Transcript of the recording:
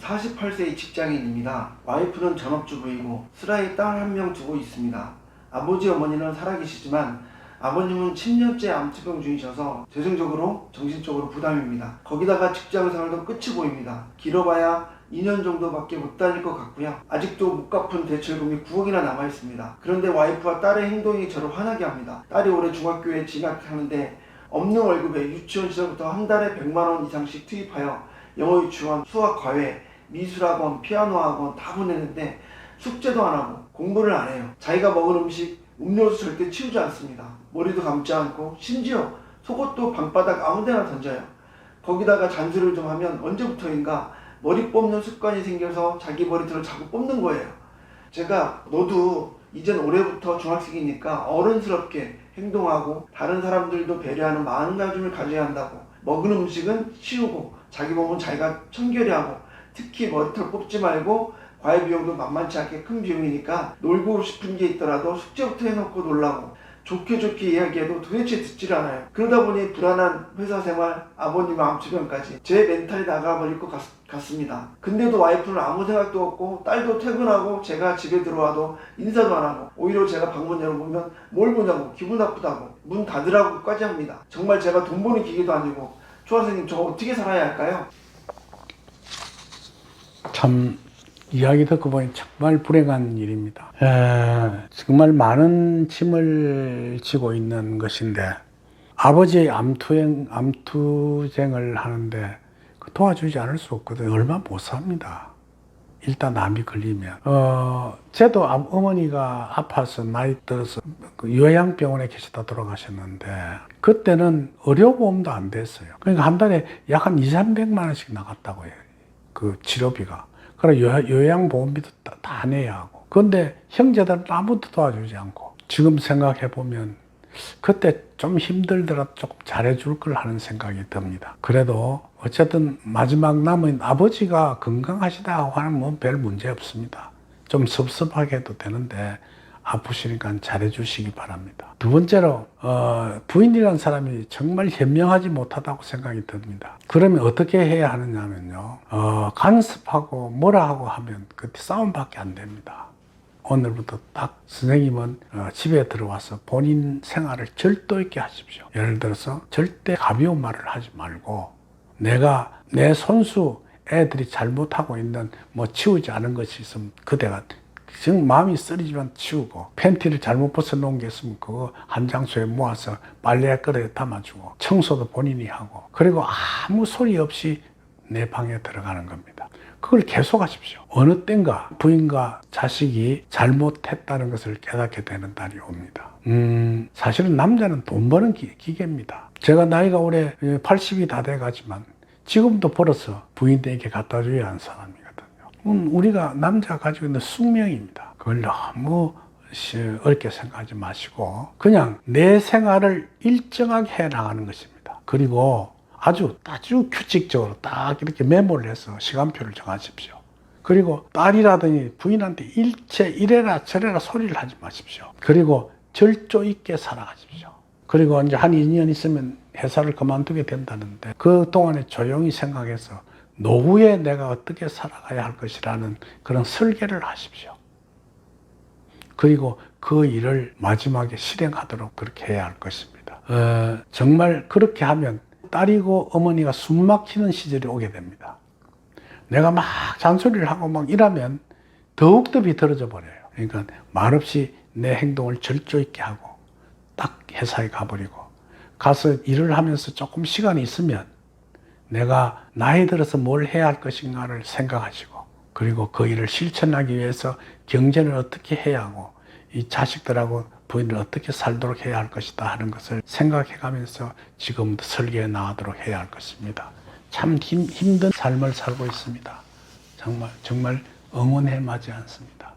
48세의 직장인입니다. 와이프는 전업주부이고 슬아이 딸한 명 두고 있습니다. 아버지 어머니는 살아계시지만 아버님은 10년째 암투병 중이셔서 재정적으로 정신적으로 부담입니다. 거기다가 직장생활도 끝이 보입니다. 길어봐야 2년 정도밖에 못 다닐 것 같고요. 아직도 못 갚은 대출금이 9억이나 남아 있습니다. 그런데 와이프와 딸의 행동이 저를 화나게 합니다. 딸이 올해 중학교에 진학하는데 없는 월급에 유치원 시절부터 한 달에 100만 원 이상씩 투입하여 영어 유치원, 수학 과외, 미술학원, 피아노 학원 다 보내는데 숙제도 안 하고 공부를 안 해요. 자기가 먹은 음식, 음료수 절대 치우지 않습니다. 머리도 감지 않고 심지어 속옷도 방바닥 아무데나 던져요. 거기다가 잔소리를 좀 하면 언제부터인가 머리 뽑는 습관이 생겨서 자기 머리털을 자꾸 뽑는 거예요. 제가 너도 이젠 올해부터 중학생이니까 어른스럽게 행동하고 다른 사람들도 배려하는 마음가짐을 가져야 한다고 먹은 음식은 치우고 자기 몸은 자기가 청결히 하고 특히 머리털 뽑지 말고 과외 비용도 만만치 않게 큰 비용이니까 놀고 싶은 게 있더라도 숙제부터 해놓고 놀라고 좋게 좋게 이야기해도 도대체 듣질 않아요. 그러다 보니 불안한 회사 생활, 아버님 암투병까지 제 멘탈이 나가버릴 것 같, 같습니다. 근데도 와이프는 아무 생각도 없고 딸도 퇴근하고 제가 집에 들어와도 인사도 안 하고 오히려 제가 방문 열어보면 뭘 보냐고 기분 나쁘다고 문 닫으라고까지 합니다. 정말 제가 돈 버는 기계도 아니고 조화생님 저 어떻게 살아야 할까요? 참 이야기 듣고 보니 정말 불행한 일입니다. 에, 정말 많은 짐을 지고 있는 것인데 아버지의 암투행, 암투쟁을 하는데 그 도와주지 않을 수 없거든요. 얼마 못 삽니다. 일단 암이 걸리면. 어, 암- 어머니가 아파서 나이 들어서 그 요양병원에 계시다 돌아가셨는데 그때는 의료보험도 안 됐어요. 그러니까 한 달에 약 한 2, 300만 원씩 나갔다고 해요. 그 치료비가. 요, 요양보험비도 다, 다 내야 하고. 그런데 형제들은 아무도 도와주지 않고. 지금 생각해 보면 그때 좀 힘들더라도 조금 잘해줄 걸 하는 생각이 듭니다. 그래도 어쨌든 마지막 남은 아버지가 건강하시다고 하는 뭐별 문제 없습니다. 좀 섭섭하게 해도 되는데 아프시니까 잘해주시기 바랍니다. 두 번째로 어, 부인이라는 사람이 정말 현명하지 못하다고 생각이 듭니다. 그러면 어떻게 해야 하느냐면요. 어, 간섭하고 뭐라 하고 하면 그때 싸움밖에 안 됩니다. 오늘부터 딱 선생님은 어, 집에 들어와서 본인 생활을 절도 있게 하십시오. 예를 들어서 절대 가벼운 말을 하지 말고 내가 내 손수 애들이 잘못하고 있는 뭐 치우지 않은 것이 있으면 그대가 지금 마음이 쓰리지만 치우고 팬티를 잘못 벗어 놓은 게 있으면 그거 한 장소에 모아서 빨래 그릇에 담아주고 청소도 본인이 하고 그리고 아무 소리 없이 내 방에 들어가는 겁니다. 그걸 계속 하십시오. 어느 땐가 부인과 자식이 잘못했다는 것을 깨닫게 되는 날이 옵니다. 음, 사실은 남자는 돈 버는 기, 기계입니다. 제가 나이가 올해 80이 다 돼가지만 지금도 벌어서 부인에게 갖다 줘야 하는 사람이거든 요. 음, 우리가 남자가 가지고 있는 숙명입니다. 그걸 너무 시- 어렵게 생각하지 마시고 그냥 내 생활을 일정하게 해 나가는 것입니다. 그리고 아주 아주 규칙적으로 딱 이렇게 메모를 해서 시간표를 정하십시오. 그리고 딸이라더니 부인한테 일체 이래라 저래라 소리를 하지 마십시오. 그리고 절조 있게 살아가십시오. 그리고 이제 한 2년 있으면 회사를 그만두게 된다는데 그 동안에 조용히 생각해서 노후에 내가 어떻게 살아가야 할 것이라는 그런 설계를 하십시오. 그리고 그 일을 마지막에 실행하도록 그렇게 해야 할 것입니다. 어, 정말 그렇게 하면 딸이고 어머니가 숨 막히는 시절이 오게 됩니다. 내가 막 잔소리를 하고 막 이러면 더욱더 비틀어져 버려요. 그러니까 말없이 내 행동을 절조 있게 하고 딱 회사에 가버리고 가서 일을 하면서 조금 시간이 있으면 내가 나이 들어서 뭘 해야 할 것인가를 생각하시고 그리고 그 일을 실천하기 위해서 경제를 어떻게 해야 하고 이 자식들하고 부인을 어떻게 살도록 해야 할 것이다 하는 것을 생각해 가면서 지금부터 설계해 나가도록 해야 할 것입니다. 참 힘, 힘든 삶을 살고 있습니다. 정말 정말 응원해 마지 않습니다.